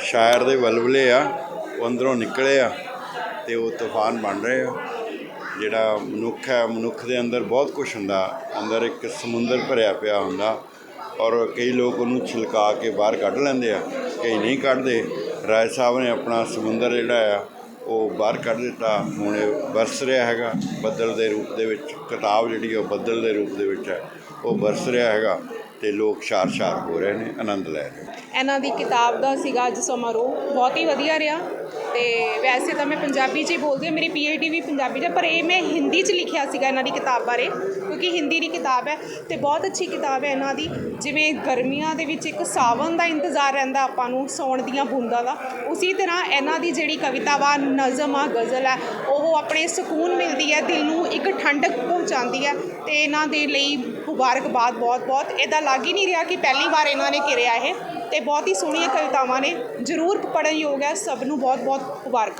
ਸ਼ਾਇਰ ਦੇ ਵਲਵਲੇ ਆ, ਉਹ ਅੰਦਰੋਂ ਨਿਕਲੇ ਆ ਤੇ ਉਹ ਤੂਫਾਨ ਬਣ ਰਹੇ ਆ। ਜਿਹੜਾ ਮਨੁੱਖ ਹੈ, ਮਨੁੱਖ ਦੇ ਅੰਦਰ ਬਹੁਤ ਕੁਝ ਹੁੰਦਾ, ਅੰਦਰ ਇੱਕ ਸਮੁੰਦਰ ਭਰਿਆ ਪਿਆ ਹੁੰਦਾ ਔਰ ਕਈ ਲੋਕ ਉਹਨੂੰ ਛਿਲਕਾ ਕੇ ਬਾਹਰ ਕੱਢ ਲੈਂਦੇ ਆ, ਕਈ ਨਹੀਂ ਕੱਢਦੇ। ਰਾਏ ਸਾਹਿਬ ਨੇ ਆਪਣਾ ਸਮੁੰਦਰ ਜਿਹੜਾ ਆ, ਉਹ ਬਾਹਰ ਕੱਢ ਦਿੱਤਾ, ਹੁਣ ਇਹ ਵਰਸ ਰਿਹਾ ਹੈਗਾ ਬੱਦਲ ਦੇ ਰੂਪ ਦੇ ਵਿੱਚ, ਕਿਤਾਬ ਜਿਹੜੀ ਆ ਉਹ ਬੱਦਲ ਦੇ ਰੂਪ ਦੇ ਵਿੱਚ ਹੈ, ਉਹ ਵਰਸ ਰਿਹਾ ਹੈਗਾ। ਤੇ ਲੋਕ ਸ਼ਾਰ-ਸ਼ਾਰ ਹੋ ਰਹੇ ਨੇ ਆਨੰਦ ਲੈ ਰਹੇ ਨੇ। ਇਹਨਾਂ ਦੀ ਕਿਤਾਬ ਦਾ ਸੀਗਾ ਅੱਜ ਸਮਾਰੋਹ ਬਹੁਤ ਹੀ ਵਧੀਆ ਰਿਹਾ। ਤੇ ਵੈਸੇ ਤਾਂ ਮੈਂ ਪੰਜਾਬੀ 'ਚ ਹੀ ਬੋਲਦੀ ਹਾਂ ਮੇਰੀ ਪੀਐਚਡੀ ਵੀ ਪੰਜਾਬੀ 'ਚ ਹੈ, ਪਰ ਇਹ ਮੈਂ ਹਿੰਦੀ 'ਚ ਲਿਖਿਆ ਸੀਗਾ ਇਹਨਾਂ ਦੀ ਕਿਤਾਬ ਬਾਰੇ ਕਿਉਂਕਿ ਹਿੰਦੀ ਦੀ ਕਿਤਾਬ ਹੈ ਤੇ ਬਹੁਤ ਅੱਛੀ ਕਿਤਾਬ ਹੈ ਇਹਨਾਂ ਦੀ। ਜਿਵੇਂ ਗਰਮੀਆਂ ਦੇ ਵਿੱਚ ਇੱਕ ਸਾਵਨ ਦਾ ਇੰਤਜ਼ਾਰ ਰਹਿੰਦਾ ਆਪਾਂ ਨੂੰ ਸੌਣ ਦੀਆਂ ਬੂੰਦਾਂ ਦਾ ਉਸੇ ਤਰ੍ਹਾਂ ਇਹਨਾਂ ਦੀ ਜਿਹੜੀ ਕਵਿਤਾ ਵਾ ਨਜ਼ਮ ਆ ਗਜ਼ਲ ਹੈ ਉਹ ਆਪਣੇ ਸਕੂਨ ਮਿਲਦੀ ਹੈ ਦਿਲ ਨੂੰ ਇੱਕ ਠੰਡਕ ਪਹੁੰਚਾਉਂਦੀ ਹੈ ਤੇ ਇਹਨਾਂ ਦੇ ਲਈ ਮੁਬਾਰਕਬਾਦ ਬਹੁਤ ਬਹੁਤ ਇਹਦਾ ਲਾ ਲੱਗ ਹੀ ਨਹੀਂ ਰਿਹਾ ਕਿ ਪਹਿਲੀ ਵਾਰ ਇਹਨਾਂ ਨੇ ਕਿਰਿਆ ਇਹ ਤੇ ਬਹੁਤ ਹੀ ਸੋਹਣੀਆਂ ਕਵਿਤਾਵਾਂ ਨੇ। ਜ਼ਰੂਰ ਪੜ੍ਹਨ ਯੋਗ ਹੈ। ਸਭ ਨੂੰ ਬਹੁਤ ਬਹੁਤ ਮੁਬਾਰਕਾਂ।